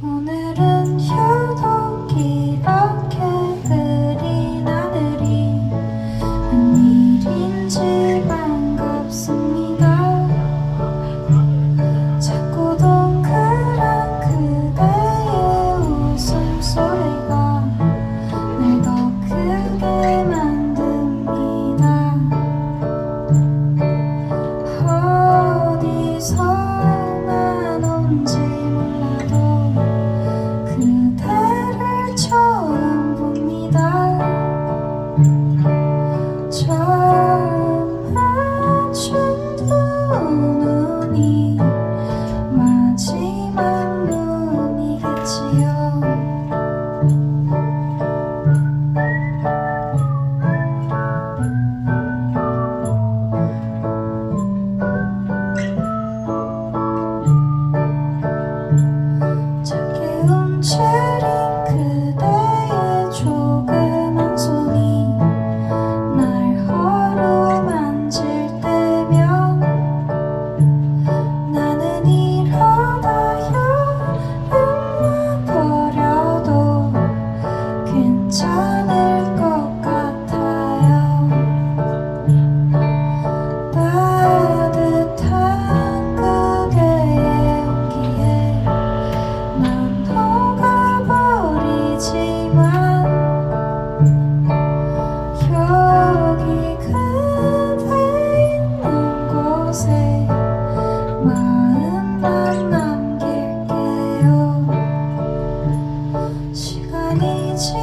오늘 check 괜찮을 것 같아요 따뜻한 그대의 온기에 난 녹아버리지만 여기 그대 있는 곳에 마음만 남길게요 시간이 지.